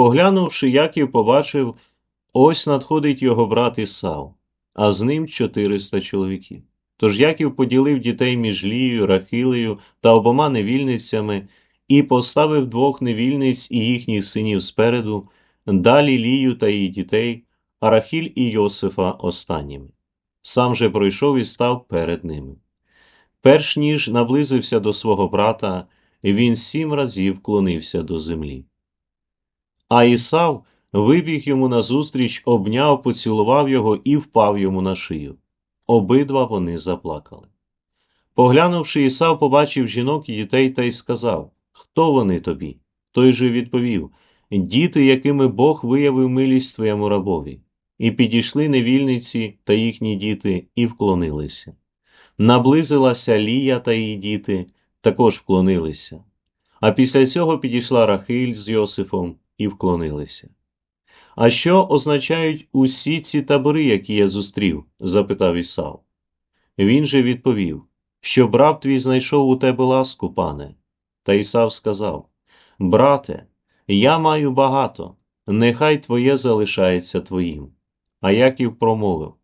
Поглянувши, Яків побачив, ось надходить його брат Ісав, а з ним 400 чоловіків. Тож Яків поділив дітей між Лією, Рахилею та обома невільницями і поставив двох невільниць і їхніх синів спереду, далі Лію та її дітей, а Рахіль і Йосифа останніми. Сам же пройшов і став перед ними. Перш ніж наблизився до свого брата, він сім разів клонився до землі. А Ісав вибіг йому назустріч, обняв, поцілував його і впав йому на шию. Обидва вони заплакали. Поглянувши, Ісав побачив жінок і дітей та й сказав Хто вони тобі? Той же відповів Діти, якими Бог виявив милість твоєму рабові. І підійшли невільниці та їхні діти і вклонилися. Наблизилася Лія та її діти, також вклонилися. А після цього підійшла Рахиль з Йосифом і вклонилися. А що означають усі ці табори, які я зустрів? запитав Ісав. Він же відповів, що брат твій знайшов у тебе ласку, пане. Та Ісав сказав: Брате, я маю багато, нехай твоє залишається твоїм. А Яків промовив: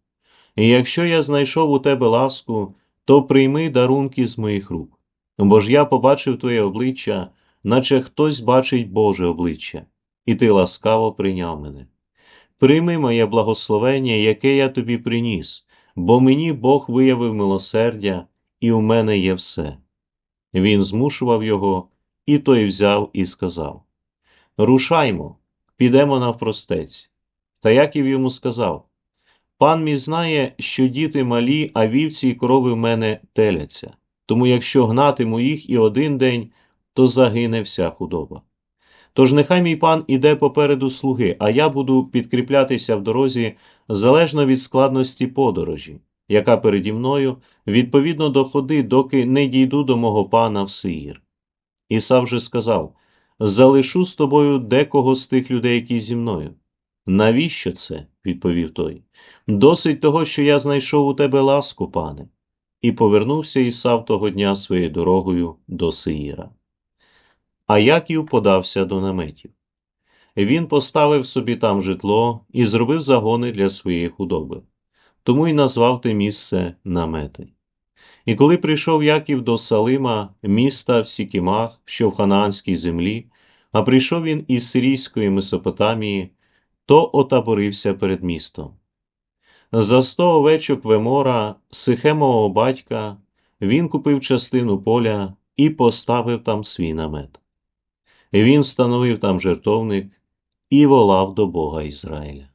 Якщо я знайшов у тебе ласку, то прийми дарунки з моїх рук. Бо ж я побачив твоє обличчя, наче хтось бачить Боже обличчя, і ти ласкаво прийняв мене. Прийми моє благословення, яке я тобі приніс, бо мені Бог виявив милосердя, і у мене є все. Він змушував його, і той взяв і сказав: Рушаймо, підемо навпростець. Та Яків йому сказав: Пан мій знає, що діти малі, а вівці й корови в мене теляться. Тому якщо гнатиму їх і один день, то загине вся худоба. Тож нехай мій пан іде попереду слуги, а я буду підкріплятися в дорозі залежно від складності подорожі, яка переді мною, відповідно до ходи, доки не дійду до мого пана в Сиїр. Ісав же сказав: Залишу з тобою декого з тих людей, які зі мною. Навіщо це? відповів той. Досить того, що я знайшов у тебе ласку, пане. І повернувся Ісав того дня своєю дорогою до Сиїра. А Яків подався до наметів. Він поставив собі там житло і зробив загони для своєї худоби, тому й назвав те місце намети. І коли прийшов Яків до Салима, міста в Сікімах, що в ханаанській землі, а прийшов він із сирійської Месопотамії, то отаборився перед містом. За сто овечок Вемора, Сихемового батька, він купив частину поля і поставив там свій намет. Він становив там жертовник і волав до Бога Ізраїля.